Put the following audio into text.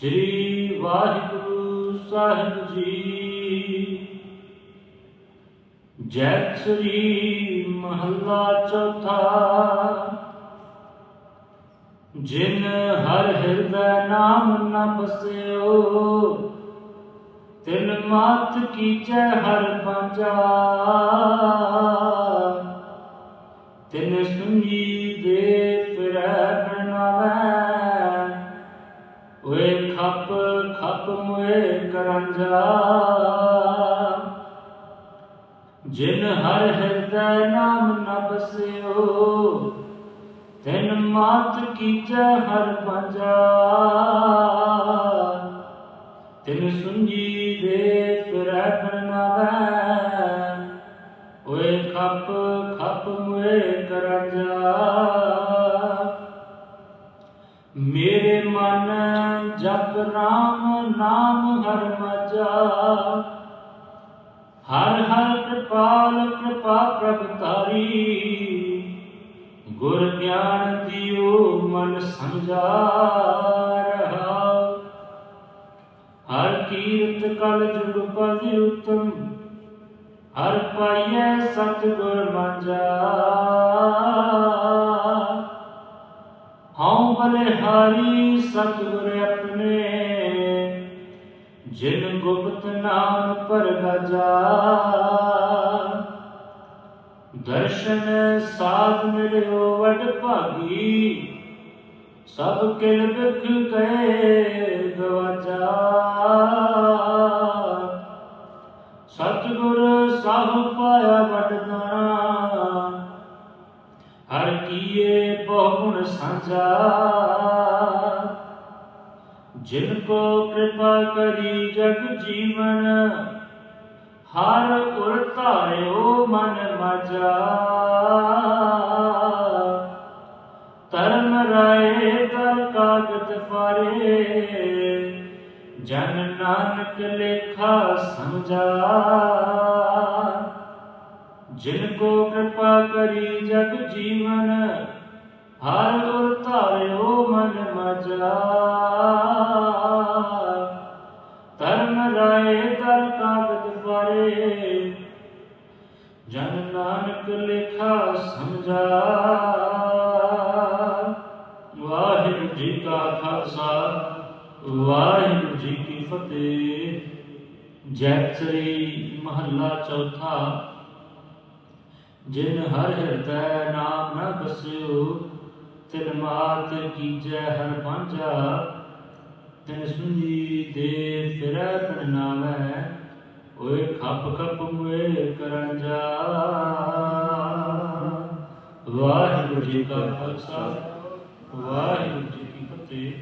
ਸ੍ਰੀ ਵਾਹਿਗੁਰੂ ਸਾਹਿਬ ਜੀ। ਜੈ ਸ੍ਰੀ ਮਹੱਲਾ ਚੌਥਾ। ਜਿਨ ਹਰ ਹਿਰਦੈ ਨਾਮ ਨ ਬਸਿਓ ਤਿਨ ਮਾਤ ਕੀਚੈ ਹਰ ਪਾਂਜਾ। ਖੱਪ ਮੁਏ ਕਰੰਜਾ। ਜਿਨ ਹਰ ਹਿਰਦੈ ਨਾਮ ਨ ਬਸਿਓ ਤਿਨ ਮਾਤ ਕੀਚੈ ਹਰ ਪੰਜਾ ਤਿਨ ਸੁੰਜੀ ਦੇ ਫਿਰੈ ਬਣਾਵੈ ਓਏ ਖੱਪ ਖੱਪ ਮੁਏ ਕਰੰਜਾ। ਮੇਰੇ ਮਨ ਜਪ ਰਾਮ ਨਾਮ ਹਰ ਮਜਾ। ਹਰ ਹਰ ਕਿਰਪਾਲ ਕਿਰਪਾ ਪ੍ਰਭ ਤਾਰੀ ਗੁਰ ਗਿਆਨ ਦਿਓ ਮਨ ਸਮਝਾ ਰਹਾ। ਹਰ ਕੀਰਤ ਕਲ ਜੁਗ ਪਦ ਉਤਮ। ਹਰ ਪਾਈਐ ਸਤਿਗੁਰ ਮੰਜਾ। ਬਲਿਹਾਰੀ ਸਤਿਗੁਰ ਆਪਣੇ। ਜਿਨ ਗੁਪਤ ਨਾਮ ਪਰਗਜਾ ਦਰਸ਼ਨ ਸਾਧ ਮਿਲਿਓ ਵਡ ਭਾਗੀ। ਸਭ ਕਿਲ ਬਿਖ ਗਏ ਗਵਾਚਾ ਹਰ ਕੀਏ ਬਹੁ ਗੁਣ ਸਾਂਝਾ। ਜਿਨ ਕੋ ਕਿਰਪਾ ਕਰੀ ਜਗ ਜੀਵਨ, ਹਰ ਉਰ ਧਾਰਿਓ ਮਨ ਮਜਾ। ਧਰਮ ਰਾਏ ਕਰ ਕਾਗਤ ਫਾਰੇ, ਜਨ ਨਾਨਕ ਲੇਖਾ ਸਮਝਾ। ਜਿਨ ਕੋ ਕਿਰਪਾ ਕਰੀ ਜਗ ਜੀਵਨ, ਹਰ ਉਰ ਧਾਰਿਓ ਮਨ ਮਜਾ। ਧਰਮ ਰਾਏ ਦਰ ਕਾਗਦ ਪਾਰੇ, ਜਨ ਨਾਨਕ ਲੇਖਾ ਸਮਝਾ। ਵਾਹਿਗੁਰੂ ਜੀ ਕਾ ਖਾਲਸਾ, ਵਾਹਿਗੁਰੂ ਜੀ ਕੀ ਫਤਿਹ। ਜੈ ਸ੍ਰੀ ਮਹੱਲਾ ਚੌਥਾ ਜਿਨ ਹਰ ਹਿਰਦੈ ਨਾਮ ਨ ਬਸਿਓ, ਤਿਨ ਮਾਤ ਕੀਜੈ ਹਰ ਪਾਂਝਾ ਤਿਨ ਸੁਣੀ ਦੇ ਫਿਰੈ ਤਨ ਨਾਮੈ, ਓਏ ਖੱਪ ਖੱਪ ਮੁਏ ਕਰੰਜਾ ਵਾਹਿਗੁਰੂ ਜੀ ਕਾ ਖਾਲਸਾ, ਵਾਹਿਗੁਰੂ ਜੀ ਕੀ ਫਤਿਹ।